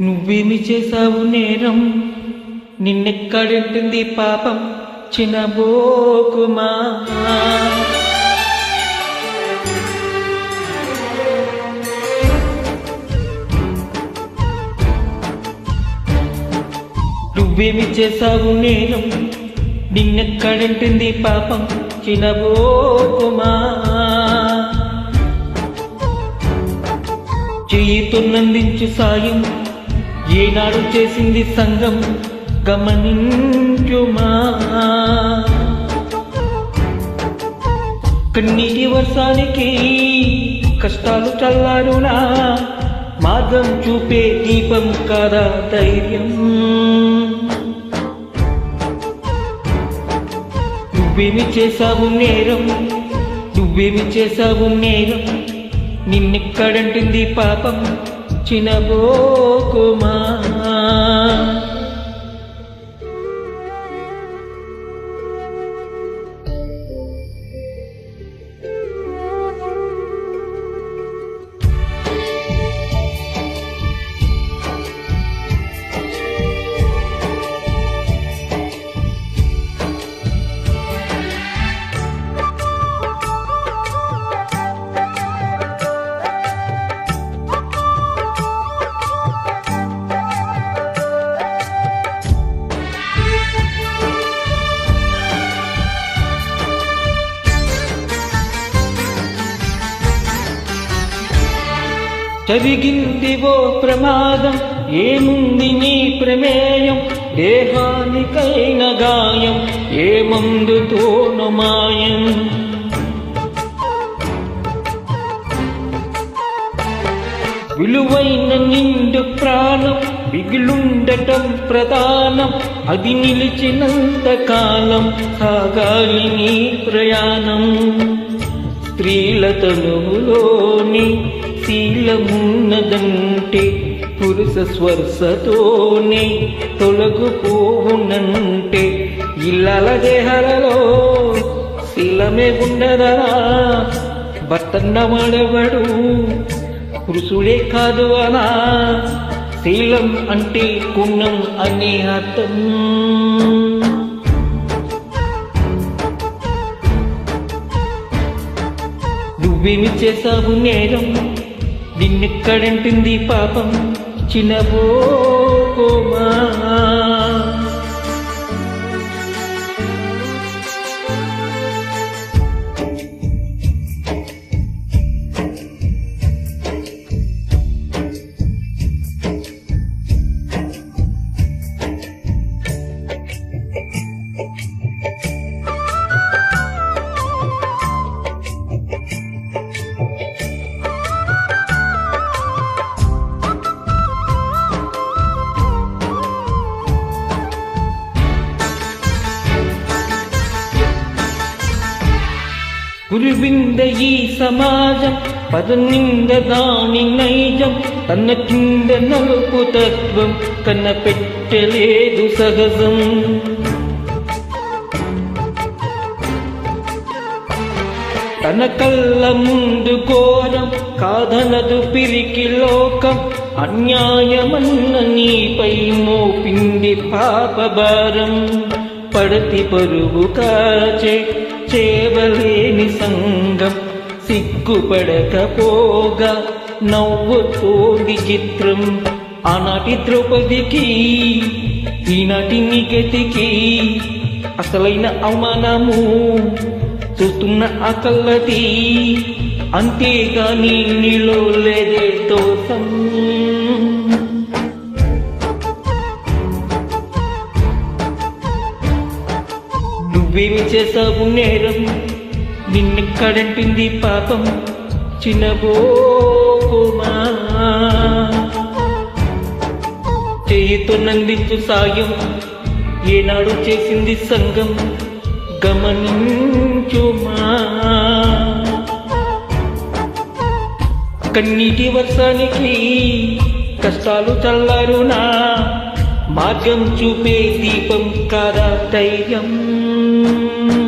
నువ్వేమి చేశావు నేరం? నిన్నెక్కడుంటుంది పాపం? చినబోకుమా నువ్వేమి చేశావు నేరం? నిన్నెక్కడుంటుంది పాపం? చినబోకుమా చేయుతున్నందించు సాయం. ఏనాడు చేసింది సంఘం గమనించుమా? కన్నీటి వర్షానికి కష్టాలు చల్లారునా? మార్గం చూపే దీపం కదా ధైర్యం? నువ్వేమి చేసావు నేరం? నువ్వేమి చేసావు నేరం? నిన్నెక్కడంటుంది పాపం? చినబోకుమా జరిగింది ఓ ప్రమాదం ఏముంది నీ ప్రమేయం? దేహానికైన గాయం ఏ మందుతోను మాయం? విలువైన నిండు ప్రాణం మిగిలుండటం ప్రధానం అది నిలిచినంత కాలం సాగాలి నీ ప్రయాణం. స్త్రీల తనువులోని శీలమున్నదంటే పురుష స్వర్శతోనే తొలగిపోవునంటే ఇల్లల దేహలలో శీలమే ఉన్నదా భర్తన్న వాడెవడు పురుషుడే కాదు అనా శీలం అంటే గుణం అనే అర్థం. నువ్వేమి చేశావు నేరం? నిన్నెక్కడంటుంది పాపం. చినబోమా గురువింద ఈ సమాజం పదనింద దాని నైజం తన కింద నలుపు తత్వం కన్న పెట్టలేదు సహజం. తన కళ్ళ ముందు ఘోరం కాదనదు పిరికి లోకం అన్యాయమన్న నీపై మోపింది పాపభారం పడతి పరుగు కాచే చేవలేని సంగం సిగ్గుపడకపోగా నవ్వుతోంది చిత్రం. ఆనాటి ద్రౌపదికి ఈనాటి నిగతికి అసలైన అవమానము చూస్తున్న ఆ కళ్ళది అంతేగాని నీలో లేదే దోషం. నువ్వేమి చేసావు నేరం? నిన్నెక్కడంటుంది పాపం చిన్నబోకుమా చేయితో నందించు సాయం ఏనాడు చేసింది సంఘం గమనించుమా. కన్నీటి వర్షానికి కష్టాలు చల్లారునా? మార్గం చూపే దీపం కాదా ధైర్యం? Mm-hmm.